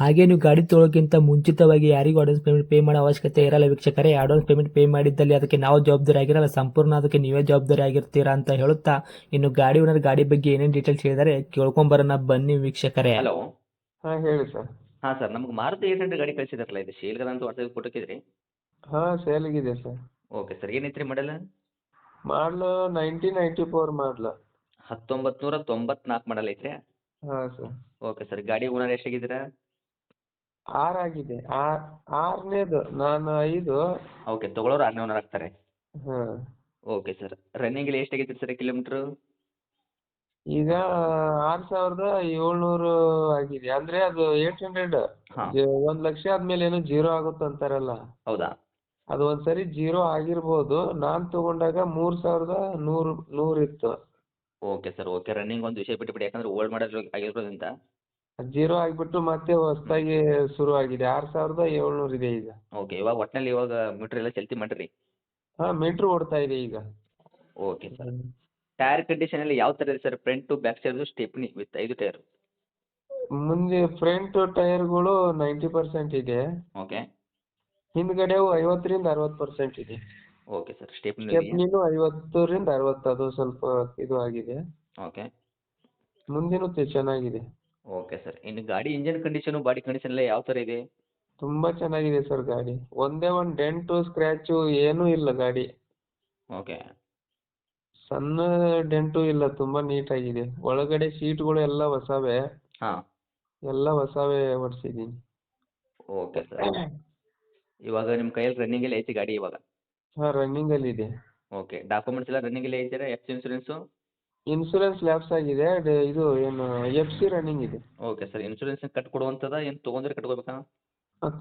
ಹಾಗೆ ನೀವು ಗಾಡಿ ತೊಳೋಕ್ಕಿಂತ ಮುಂಚಿತವಾಗಿ ಯಾರಿಗೂ ಅಡ್ವಾನ್ಸ್ ಪೇಮೆಂಟ್ ಪೇ ಮಾಡೋ ಅವಶ್ಯಕತೆ ಇರಲ್ಲ ವೀಕ್ಷಕರೇ. ಅಡ್ವಾನ್ಸ್ ಪೇಮೆಂಟ್ ಪೇ ಮಾಡಿದ್ದಲ್ಲಿ ಅದಕ್ಕೆ ನಾವು ಜವಾಬ್ದಾರಿ ಆಗಿರಲ್ಲ. ಸಂಪೂರ್ಣ ಅದಕ್ಕೆ ನೀವೇ ಜವಾಬ್ದಾರಿ ಆಗಿರ್ತೀರಾ ಅಂತ ಹೇಳುತ್ತಾ ಇನ್ನು ಗಾಡಿ ಓನರ್ ಗಾಡಿ ಬಗ್ಗೆ ಏನೇನು ಡೀಟೇಲ್ಸ್ ಹೇಳಿದರೆ ಕೇಳ್ಕೊಂಬರೋಣ ಬನ್ನಿ ವೀಕ್ಷಕರೇ. ಹಲೋ ಹಾಂ ಹೇಳಿ ಸರ್ ಹಾಂ ಸರ್ ನಮ್ಗೆ ಮಾರುತಿ ಏಟ್ ಹಂಡ್ರೆಡ್ ಗಾಡಿ ಕಳಿಸಿದ್ರಲ್ಲ ಇದು ಶೇಲ್ಗದ ಅಂತ ವಾಟ್ಸಪ್ ಕೊಟ್ಟಿದ್ರಿ ಹಾಂ ಸೇಲಿಗಿದೆ ಸರ್ ಓಕೆ ಸರ್ ಏನೈತ್ರಿ ಮಾಡಲ್ಲ ಮಾಡಲು ನೈನ್ಟೀನ್ ನೈಂಟಿ ಫೋರ್ ಮಾಡಲು. ಹತ್ತೊಂಬತ್ತು ನೂರ ತೊಂಬತ್ನಾಲ್ಕು ಮಾಡಲ್ ಐತ್ರಿ? ಹಾಂ ಸರ್ ಓಕೆ ಸರ್ ಗಾಡಿ ಓನರ್ ಎಷ್ಟಾಗಿದ್ದೀರಾ? ಆರು ಆಗಿದೆ. ಆರ್ ಆರನೇದು ನಾನು ಐದು. ಓಕೆ ತಗೊಳ್ಳೋರು ಆರನೇ ಓನರ್ ಆಗ್ತಾರೆ. ಹಾಂ. ಓಕೆ ಸರ್ ರನ್ನಿಂಗ್ ಎಷ್ಟು ಎಷ್ಟಾಗೈತ್ರಿ ಸರ್ ಕಿಲೋಮೀಟರ್ ಈಗ ಆರು ಸಾವಿರದ ಏಳ್ನೂರು ಆಗಿದೆ. ಅಂದ್ರೆ ಅದು ಏಟ್ ಹಂಡ್ರೆಡ್ ಒಂದ್ ಒಂದು ಲಕ್ಷ ಆದ್ಮೇಲೆ ಏನೋ ಜೀರೋ ಆಗುತ್ತೆ ಅಂತಾರಲ್ಲ. ಹೌದಾ? ಅದು ಒಂದ್ಸರಿ ಜೀರೋ ಆಗಿರ್ಬೋದು. ನಾನ್ ತಗೊಂಡಾಗ ಮೂರ್ ಸಾವಿರದ ನೂರು ಇತ್ತು. ಓಕೆ ಸರ್ ಓಕೆ ರನ್ನಿಂಗ್ ಒಂದು ವಿಷಯ ಬಿಟ್ಟುಬಿಡಿ ಯಾಕಂದ್ರೆ ಓಲ್ಡ್ ಮಾಡಲ್ ಆಗಿರೋದ್ರಿಂದ ಜೀರೋ ಆಗಿಬಿಟ್ಟು ಮತ್ತೆ ಹೊಸದಾಗಿ ಶುರು ಆಗಿದೆ. ಆರು ಸಾವಿರದ ಏಳ್ನೂರು ಇದೆ ಈಗ. ಓಕೆ ಇವಾಗ ಒಟ್ಟಿನಲ್ಲಿ ಇವಾಗ ಮೀಟರ್ ಎಲ್ಲ ಚಲ್ತಿ ಮಾಡ್ರಿ. ಹಾ ಮೀಟ್ರ್ ಓಡ್ತಾ ಇದೆ ಈಗ. ಓಕೆ ಸರ್ ಟೈರ್ ಕಂಡೀಷನಲ್ಲಿ ಯಾವ ತರ ಇದೆ sir front to back side stepney with ಐದು ಟೈರ್ ಮುಂದೆ ಫ್ರಂಟ್ ಟೈರ್ಗಳು ನೈಂಟಿ ಪರ್ಸೆಂಟ್ ಇದೆ. ಓಕೆ ಹಿಂದ್ಗಡೆ ಐವತ್ತರಿಂದ ಅರವತ್ತು ಪರ್ಸೆಂಟ್ ಇದೆ. ಓಕೆ ಸರ್ ಸ್ಟೆಪ್ನಿ ಸ್ಟೆಪ್ನಿನೂ ಐವತ್ತರಿಂದ ಅರವತ್ತು ಅದು ಸ್ವಲ್ಪ ಇದು ಆಗಿದೆ. ಓಕೆ ಮುಂದಿನೂ ತೆ- ಚೆನ್ನಾಗಿದೆ. ಓಕೆ ಸರ್ ಇನ್ನು ಗಾಡಿ ಇಂಜಿನ್ ಕಂಡೀಷನು ಬಾಡಿ ಕಂಡೀಷನ್ ಎಲ್ಲ ಯಾವ ಥರ ಇದೆ? ತುಂಬಾ ಚೆನ್ನಾಗಿದೆ ಸರ್ ಗಾಡಿ. ಒಂದೇ ಒಂದು ಡೆಂಟು ಸ್ಕ್ರ್ಯಾಚು ಏನೂ ಇಲ್ಲ ಗಾಡಿ. ಓಕೆ ಸಣ್ಣ ಡೆಂಟು ಇಲ್ಲ ತುಂಬಾ ನೀಟಾಗಿದೆ ಒಳಗಡೆ ಸೀಟ್ಗಳು ಎಲ್ಲ ಹೊಸವೇ. ಹಾಂ. ಎಲ್ಲ ಹೊಸವೇ ಹೊಡ್ಸಿದ್ದೀನಿ ಓಕೆ ಸರ್ ಇವಾಗ ನಿಮ್ಮ ಕೈಯಲ್ಲಿ ರನ್ನಿಂಗಲ್ಲಿ ಐತಿ ಗಾಡಿ ಇವಾಗ? ಹಾಂ ರನ್ನಿಂಗಲ್ಲಿ ಇದೆ. ಓಕೆ ಡಾಕ್ಯುಮೆಂಟ್ಸ್ ಎಲ್ಲ ರನ್ನಿಂಗಲ್ಲಿ ಐತೀರಾ F C insurance insurance lapse ಆಗಿದೆ ಅದು ಇದು ಏನು ಎಫ್ ಸಿ ರನ್ನಿಂಗ್ ಇದೆ. ಓಕೆ ಸರ್ ಇನ್ಶೂರೆನ್ಸ್ ಕಟ್ ಕೊಡುವಂಥದ ಏನು ತೊಗೊಂಡ್ರೆ ಕಟ್ಕೋಬೇಕಾ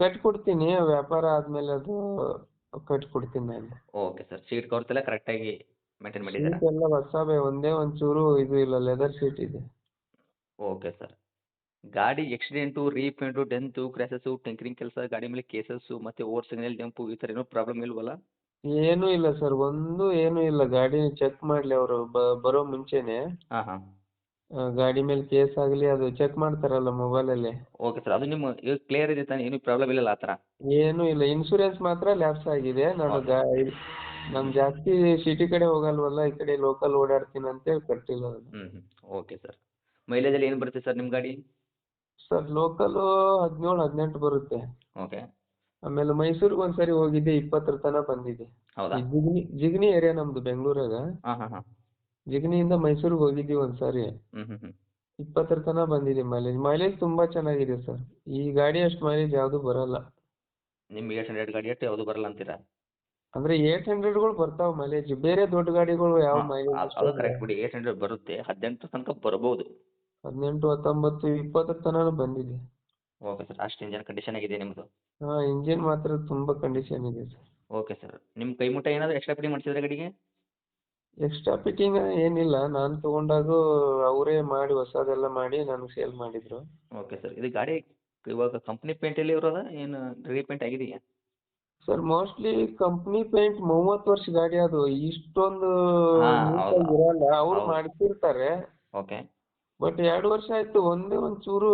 ಕಟ್ಕೊಡ್ತೀನಿ ವ್ಯಾಪಾರ ಆದ್ಮೇಲೆ ಅದು ಕಟ್ಕೊಡ್ತೀನಿ ನಾನು. ಓಕೆ ಸರ್ ಸೀಟ್ ಕವರ್ಸ್ ಎಲ್ಲ ಕರೆಕ್ಟಾಗಿ ಮೇಂಟೈನ್ ಮಾಡಿದ್ದೀರಾ? ಎಲ್ಲ ಹೊಸಾವೆ ಒಂದೇ ಒಂಚೂರು ಇದು ಇಲ್ಲ ಲೆದರ್ ಸೀಟ್ ಇದೆ. ಓಕೆ ಸರ್ ಗಾಡಿ accident repaint dent scratches tinkering ಕೆಲಸ ಗಾಡಿ ಮೇಲೆ ಕೇಸಸ್ಸು ಮತ್ತು ಓವರ್ ಸಿಗ್ನಲ್ ಜಂಪು ಈ ಥರ ಏನೂ ಪ್ರಾಬ್ಲಮ್ ಇಲ್ವಲ್ಲ? ಏನೂ ಇಲ್ಲ ಸರ್ ಒಂದು ಏನು ಇಲ್ಲ. ಗಾಡಿ ಚೆಕ್ ಮಾಡ್ಲಿ ಅವರು ಬರೋ ಮುಂಚೆನೆ. ಹಾಂ ಹಾಂ. ಆ, ಗಾಡಿ ಮೇಲೆ ಕೇಸ್ ಆಗಲಿ ಅದು ಚೆಕ್ ಮಾಡ್ತಾರಲ್ಲ ಮೊಬೈಲಲ್ಲಿ ಓಕೆ ಸರ್ ಅದು ನಿಮ್ಮ ಈಗ ಕ್ಲಿಯರ್ ಇದೆ ತಾನೆ ಏನೂ ಪ್ರಾಬ್ಲಮ್ ಇಲ್ಲ ಆ ಥರ? ಏನೂ ಇಲ್ಲ ಇನ್ಶೂರೆನ್ಸ್ ಮಾತ್ರ ಲ್ಯಾಪ್ಸ್ ಆಗಿದೆ. ನಾನು? ಗಾ ನಾನು ಜಾಸ್ತಿ ಸಿಟಿ ಕಡೆ ಹೋಗಲ್ವಲ್ಲ ಈ ಕಡೆ ಲೋಕಲ್ ಓಡಾಡ್ತೀನಿ ಅಂತೇಳಿ ಕಟ್ಟಿಲ್ಲ ಅದು ಹ್ಞೂ ಹ್ಞೂ ಓಕೆ ಸರ್ ಮೈಲೇಜಲ್ಲಿ ಏನು ಬರುತ್ತೆ ಸರ್ ನಿಮ್ಮ ಗಾಡಿ? ಸರ್ ಲೋಕಲ್ ಹದಿನೇಳು ಹದಿನೆಂಟು ಬರುತ್ತೆ. ಓಕೆ ಆಮೇಲೆ ಮೈಸೂರಿಗೆ ಒಂದ್ಸರಿ ಹೋಗಿದ್ದೆ ಇಪ್ಪತ್ತರ ತನ ಬಂದಿದೆ ಹೌದಾ? ಈ ಜಿಗಣಿ ಜಿಗಣಿ ಏರಿಯಾ ನಮ್ದು ಬೆಂಗಳೂರಾಗ. ಹಾ ಹಾ ಹಾಂ. ಜಿಗಣಿಯಿಂದ ಮೈಸೂರಿಗೆ ಹೋಗಿದ್ದೆ ಒಂದ್ಸರಿ. ಇಪ್ಪತ್ತರ ತನಕ ಬಂದಿದೆ ಮೈಲೇಜ್ ಮೈಲೇಜ್ ತುಂಬಾ ಚೆನ್ನಾಗಿದೆ ಸರ್ ಈ ಗಾಡಿ ಅಷ್ಟು ಮೈಲೇಜ್ ಯಾವುದು ಬರಲ್ಲ. ನಿಮ್ಗೆ ಏಟ್ ಹಂಡ್ರೆಡ್ ಗಾಡಿ ಅಷ್ಟು ಯಾವುದು ಬರಲ್ಲ ಅಂತೀರಾ? ಅಂದ್ರೆ ಏಟ್ ಹಂಡ್ರೆಡ್ಗಳು ಬರ್ತಾವ ಮೈಲೇಜ್ ಬೇರೆ ದೊಡ್ಡ ಗಾಡಿಗಳು ಯಾವ ಹಾಂ, ಮೈಲೇಜ್ ಅದು- ಅದು ಕರೆಕ್ಟ್ ಬಿಡಿ. ಏಟ್ ಹಂಡ್ರೆಡ್ ಬರುತ್ತೆ. ಹದಿನೆಂಟು ತನಕ ಬರ್ಬೋದು. ಹದಿನೆಂಟು ಹತ್ತೊಂಬತ್ತು ಇಪ್ಪತ್ತರ ತನಕ ಬಂದಿದೆ. ಓಕೆ ಸರ್ ಅಷ್ಟು ಇಂಜನ್ ಕಂಡೀಷನ್ ಆಗಿದೆ ನಿಮ್ಮದು ಹಾ ಇಂಜಿನ್ ಮಾತ್ರ ತುಂಬಾ ಕಂಡೀಷನ್ ಇದೆ ಸರ್ ಓಕೆ ಸರ್ ನಿಮ್ಮ ಕೈ ಮುಟ್ಟ ಏನಾದರೂ ಎಕ್ಸ್ಟ್ರಾ ಫಿಟ್ಟಿಂಗ್ ಮಾಡಿಸಿದ್ರೆ ಗಾಡಿಗೆ? ಎಕ್ಸ್ಟ್ರಾ ಫಿಟ್ಟಿಂಗ್ ಏನಿಲ್ಲ. ನಾನು ತಗೊಂಡಾಗ ಅವರೇ ಮಾಡಿ ಹೊಸದೆಲ್ಲ ಮಾಡಿ ನನಗೆ ಸೇಲ್ ಮಾಡಿದ್ರು. ಓಕೆ ಸರ್ ಇದು ಗಾಡಿ ಇವಾಗ ಕಂಪ್ನಿ ಪೇಂಟಲ್ಲಿ ಇರೋದ? ಏನು ರೀಪೇಂಟ್ ಆಗಿದೆಯಾ? ಸರ್ ಮೋಸ್ಟ್ಲಿ ಕಂಪ್ನಿ ಪೇಂಟ್ ಮೂವತ್ತು ವರ್ಷ ಗಾಡಿ ಅದು. ಇಷ್ಟೊಂದು ಹಾ, ನೀಟಾಗಿ ಇರಲ್ಲ. ಅವ್ರು ಹೌದು. ಮಾಡ್ತಿರ್ತಾರೆ. ಓಕೆ ಬಟ್ ಎರಡು ವರ್ಷ ಆಯ್ತು ಒಂದೇ ಒಂದ್ ಚೂರು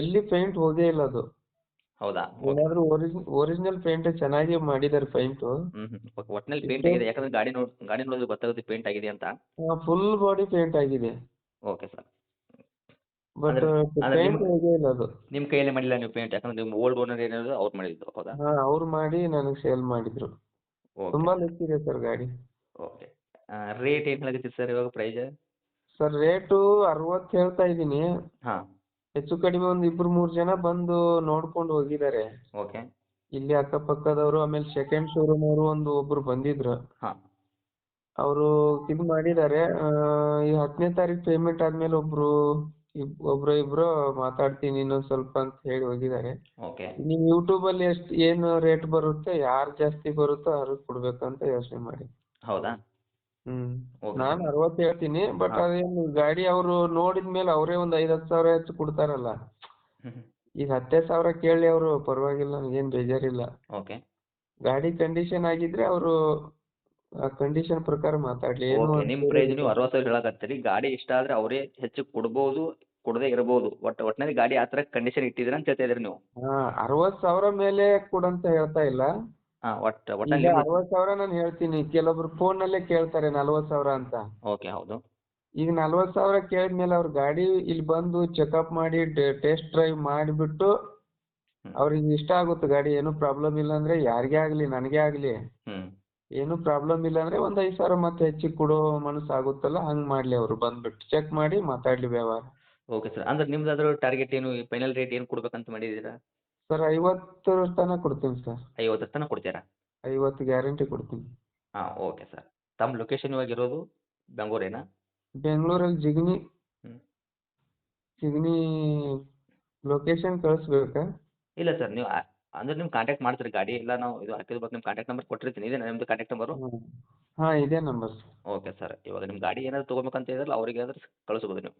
ಎಲ್ಲಿ ಪೇಂಟ್ ಹೋಗೇ ಇಲ್ಲ ಅದು. ಹೌದಾ? ಏನಾದ್ರು ಒರಿಜಿನಲ್ ಪೇಂಟ್ ಚೆನ್ನಾಗಿ ಮಾಡಿದಾರೆ ಪೇಂಟ್ ಒಟ್ಟಿನಲ್ಲಿ ಪೇಂಟ್ ಆಗಿದೆ. ಯಾಕಂದ್ರೆ ಗಾಡಿ ನೋಡ್ ಗಾಡಿ ನೋಡಿದ್ರೆ ಗೊತ್ತಾಗುತ್ತೆ ಪೇಂಟ್ ಆಗಿದೆ ಅಂತ. ಫುಲ್ ಬಾಡಿ ಪೇಂಟ್ ಆಗಿದೆ. ಓಕೆ ಸರ್ ಬಟ್ ಪೇಂಟ್ ಹೋಗೇ ಇಲ್ಲ ಅದು. ನಿಮ್ಮ ಕೈಯಲ್ಲಿ ಮಾಡಿಲ್ಲ ನೀವು ಪೇಂಟ್ ಯಾಕಂದ್ರೆ ನಿಮ್ಮ ಓಲ್ಡ್ ಓನರ್ ಏನಾದ್ರು ಅವ್ರು ಮಾಡಿದ್ರು ಹೌದಾ? ಹಾ ಅವ್ರು ಮಾಡಿ ನನಗೆ ಸೇಲ್ ಮಾಡಿದ್ರು. ತುಂಬಾ ಲುಕ್ ಇದೆ ಸರ್ ಗಾಡಿ. ಓಕೆ ರೇಟ್ ಏನು ಹೇಳಕತ್ತೀರಿ ಸರ್ ಇವಾಗ ಪ್ರೈಸ್ ಸರ್ ರೇಟು ಅರವತ್ತು ಹೇಳ್ತಾ ಇದ್ದೀನಿ. ಹಾಂ. ಹೆಚ್ಚು ಕಡಿಮೆ ಒಂದು ಇಬ್ರು ಮೂರು ಜನ ಬಂದು ನೋಡ್ಕೊಂಡು ಹೋಗಿದ್ದಾರೆ. ಓಕೆ ಇಲ್ಲಿ ಅಕ್ಕಪಕ್ಕದವರು ಆಮೇಲೆ ಸೆಕೆಂಡ್ ಶೋರೂಮ್ ಅವರು ಒಂದು ಒಬ್ರು ಬಂದಿದ್ರು. ಹಾಂ. ಅವರು ಇದು ಮಾಡಿದ್ದಾರೆ. ಈ ಹತ್ತನೇ ತಾರೀಕು ಪೇಮೆಂಟ್ ಆದ್ಮೇಲೆ ಒಬ್ರು ಇಬ್- ಒಬ್ರು ಇಬ್ರು ಮಾತಾಡ್ತೀನಿ ಇನ್ನೊಂದ್ ಸ್ವಲ್ಪ ಅಂತ ಹೇಳಿ ಹೋಗಿದ್ದಾರೆ. ಓಕೆ ನೀವು ಯೂಟ್ಯೂಬ್ ಅಲ್ಲಿ ಎಷ್ಟು ಏನು ರೇಟ್ ಬರುತ್ತೆ ಯಾರು ಜಾಸ್ತಿ ಬರುತ್ತೋ ಅವ್ರಿಗೆ ಕೊಡ್ಬೇಕಂತ ಯೋಚನೆ ಮಾಡಿ. ಹೌದಾ? ಹ್ಮ್. ನಾನ್ ಅರವತ್ತು ಹೇಳ್ತೀನಿ ಬಟ್ ಅದೇನ್ ಗಾಡಿ ಅವರು ನೋಡಿದ್ಮೇಲೆ ಅವರೇ ಒಂದ್ ಐದ್ ಹತ್ತು ಸಾವಿರ ಹೆಚ್ಚು ಕೊಡ್ತಾರಲ್ಲ. ಈಗ ಹತ್ತೇ ಸಾವಿರ ಕೇಳಿ ಅವರು ಪರವಾಗಿಲ್ಲ ನನಗೇನು ಬೇಜಾರಿಲ್ಲ. ಓಕೆ. ಗಾಡಿ ಕಂಡೀಷನ್ ಆಗಿದ್ರೆ ಅವರು ಆ ಕಂಡೀಷನ್ ಪ್ರಕಾರ ಮಾತಾಡ್ಲಿ. ಏನು ಓಕೆ ನಿಮ್ಮ ಪ್ರೈಸ್ ನೀವು ಅರವತ್ತು ಸಾವಿರ ಹೇಳಕತ್ತೀರಿ. ಗಾಡಿ ಇಷ್ಟ ಆದ್ರೆ ಅವರೇ ಹೆಚ್ಚು ಕೊಡ್ಬೋದು ಕೊಡದೇ ಇರ್ಬೋದು. ಒಟ್ಟ ಒಟ್ಟಿನಲ್ಲಿ ಗಾಡಿ ಆ ಥರ ಕಂಡೀಷನ್ ಇಟ್ಟಿದ್ದೀರ ಅಂತ ಹೇಳ್ತಾ ಇದ್ದೀರಿ ನೀವು. ಹಾ ಅರವತ್ ಸಾವಿರ ಮೇಲೆ ಕೊಡಂತ ಹೇಳ್ತಾ ಇಲ್ಲ. ಹಾಂ ಒಟ್ಟು ಈಗ ಅರವತ್ ಸಾವಿರ ನಾನು ಹೇಳ್ತೀನಿ. ಕೆಲವೊಬ್ರು ಫೋನ್ ನಲ್ಲೇ ಕೇಳ್ತಾರೆ ನಲ್ವತ್ ಸಾವಿರ ಅಂತ. ಓಕೆ ಹೌದು. ಈಗ ನಲ್ವತ್ ಸಾವಿರ ಕೇಳಿದ್ಮೇಲೆ ಅವ್ರ ಗಾಡಿ ಇಲ್ಲಿ ಬಂದು ಚೆಕಪ್ ಮಾಡಿ ಟೆಸ್ಟ್ ಡ್ರೈವ್ ಮಾಡಿಬಿಟ್ಟು ಹ್ಮ್. ಅವ್ರಿಗೆ ಇಷ್ಟ ಆಗುತ್ತೆ ಗಾಡಿ. ಏನು ಪ್ರಾಬ್ಲಮ್ ಇಲ್ಲ ಅಂದ್ರೆ ಯಾರಿಗೇ ಆಗ್ಲಿ ನನಗೆ ಆಗ್ಲಿ. ಹ್ಞೂ ಏನು ಪ್ರಾಬ್ಲಮ್ ಇಲ್ಲ ಅಂದ್ರೆ ಒಂದ್ ಐದ್ ಸಾವಿರ ಮತ್ತೆ ಹೆಚ್ಚಿಗೆ ಕೊಡೋ ಮನಸ್ಸು ಆಗುತ್ತಲ್ಲ ಹಂಗ್ ಮಾಡ್ಲಿ ಅವ್ರು ಬಂದ್ಬಿಟ್ಟು. ಚೆಕ್ ಮಾಡಿ ಮಾತಾಡ್ಲಿ ವ್ಯವಹಾರ. ಓಕೆ ಸರ್ ಅಂದ್ರೆ ನಿಮ್ದು ಅದ್ರ ಟಾರ್ಗೆಟ್ ಏನು ಫೈನಲ್ ರೇಟ್ ಏನು ಕೊಡ್ಬೇಕಂತ ಮಾಡಿದ್ದೀರಾ? ಸರ್ ಐವತ್ತರ ತನಕ ಕೊಡ್ತೀನಿ ಸರ್ ಐವತ್ತರ ತನಕ ಕೊಡ್ತೀರಾ? ಐವತ್ತು ಗ್ಯಾರಂಟಿ ಕೊಡ್ತೀನಿ. ಹಾಂ ಓಕೆ ಸರ್ ತಮ್ಮ ಲೊಕೇಶನ್ ಇವಾಗ ಇರೋದು ಬೆಂಗಳೂರೇನಾ? ಬೆಂಗಳೂರಲ್ಲಿ ಜಿಗ್ನಿ. ಜಿಗ್ನಿ ಜಿಗಣಿ ಲೊಕೇಶನ್ ಕಳಿಸ್ಬೇಕಾ? ಇಲ್ಲ ಸರ್ ನೀವು ಆ- ಅಂದ್ರೆ ನಿಮ್ಮ ಕಾಂಟ್ಯಾಕ್ಟ್ ಮಾಡ್ತೀರಿ ಗಾಡಿ ಇಲ್ಲ ನಾವು ಇದು ಹಾಕಿದ ಬಗ್ಗೆ ನಿಮ್ಮ ಕಾಂಟ್ಯಾಕ್ಟ್ ನಂಬರ್ ಕೊಟ್ಟಿರ್ತೀನಿ. ಇದೆ ನಿಮ್ಮದು ಕಾಂಟ್ಯಾಕ್ಟ್ ನಂಬರು ಹಾಂ ಇದೇ ನಂಬರ್ ಓಕೆ ಸರ್ ಇವಾಗ ನಿಮ್ಮ ಗಾಡಿ ಏನಾದ್ರು ತೊಗೋಬೇಕಂತ ಇದ್ರಲ್ಲ ಅವರಿಗೆ ಆದ್ರೆ ಕಳಿಸ್ಬೋದು ನೀವು.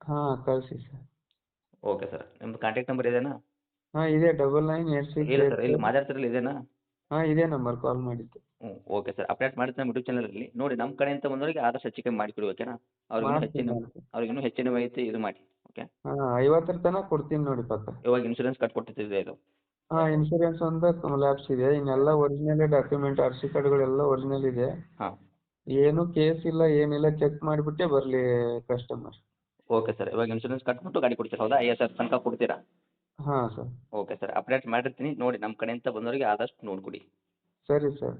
ಹಾಂ ಕಳಿಸಿ ಸರ್ ಓಕೆ ಸರ್ ನಿಮ್ದು ಕಾಂಟ್ಯಾಕ್ಟ್ ನಂಬರ್ ಇದೇನಾ? ಹಾ ಇದೆ ಡಬಲ್ ನೈನ್ ಏಟ್ ಇಲ್ಲ ಸರ್ ಇಲ್ಲಿ ಸಿಕ್ಸ್ ಮಾತಾಡ್ತಿರಲ್ಲ ಇದೇನಾ? ಹಾ ಇದೇ ನಂಬರ್ ಕಾಲ್ ಮಾಡಿದ್ದು. ಹ್ಞೂ ಓಕೆ ಸರ್ ಅಪ್ಡೇಟ್ ಮಾಡ್ತೀನಿ ನಮ್ಮ ಯೂಟ್ಯೂಬ್ ಚಾನಲಲ್ಲಿ ನೋಡಿ ನಮ್ಮ ಕಡೆಯಿಂದ ಬಂದವರಿಗೆ ಆದಷ್ಟು ಕಮ್ಮಿ ಮಾಡಿಕೊಡಿ ಓಕೆನಾ ಅವ್ರಿಗೆ ಇನ್ನೂ ಮಾಡ್ತೀನಿ ಹೆಚ್ಚಿನ ಮಾಡ್ತೀನಿ. ಅವ್ರಿಗೆ ಇನ್ನೂ ಹೆಚ್ಚಿನ ಮಾಹಿತಿ ಇದು ಮಾಡಿ ಓಕೆ ಹಾ ಐವತ್ತರ ತನಕ ಕೊಡ್ತೀನಿ ನೋಡಿ ಪಕ್ಕ. ಇವಾಗ ಇನ್ಶೂರೆನ್ಸ್ ಕಟ್ಕೊಟ್ಟಿದ್ದೆ ಇದು. ಹಾ ಇನ್ಶೂರೆನ್ಸ್ ಒಂದು ಲ್ಯಾಬ್ಸ್ ಇದೆ. ಇನ್ನೆಲ್ಲ ಒರಿಜಿನಲ್ ಡಾಕ್ಯುಮೆಂಟ್ ಆರ್ ಸಿ ಕಾರ್ಡ್ಗಳೆಲ್ಲ ಒರಿಜಿನಲ್ ಇದೆ. ಹಾ. ಏನು ಕೇಸ್ ಇಲ್ಲ ಏನಿಲ್ಲ ಚೆಕ್ ಮಾಡಿಬಿಟ್ಟೆ ಬರಲಿ ಕಸ್ಟಮರ್ ಓಕೆ ಸರ್ ಇವಾಗ ಇನ್ಶೂರೆನ್ಸ್ ಕಟ್ಬಿಟ್ಟು ಗಾಡಿ ಕೊಡ್ತೀರಾ? ಹೌದಾ? ಐದು ಸಾವಿರ ತನಕ ಕೊಡ್ತೀರಾ? ಹಾ ಸರ್. ಓಕೆ ಸರ್ ಅಪ್ಡೇಟ್ ಮಾಡಿರ್ತೀನಿ. ನೋಡಿ ನಮ್ಮ ಕಡೆಯಿಂದ ಬಂದವರಿಗೆ ಆದಷ್ಟು ನೋಡ್ಕೊಡಿ. ಸರಿ ಸರ್.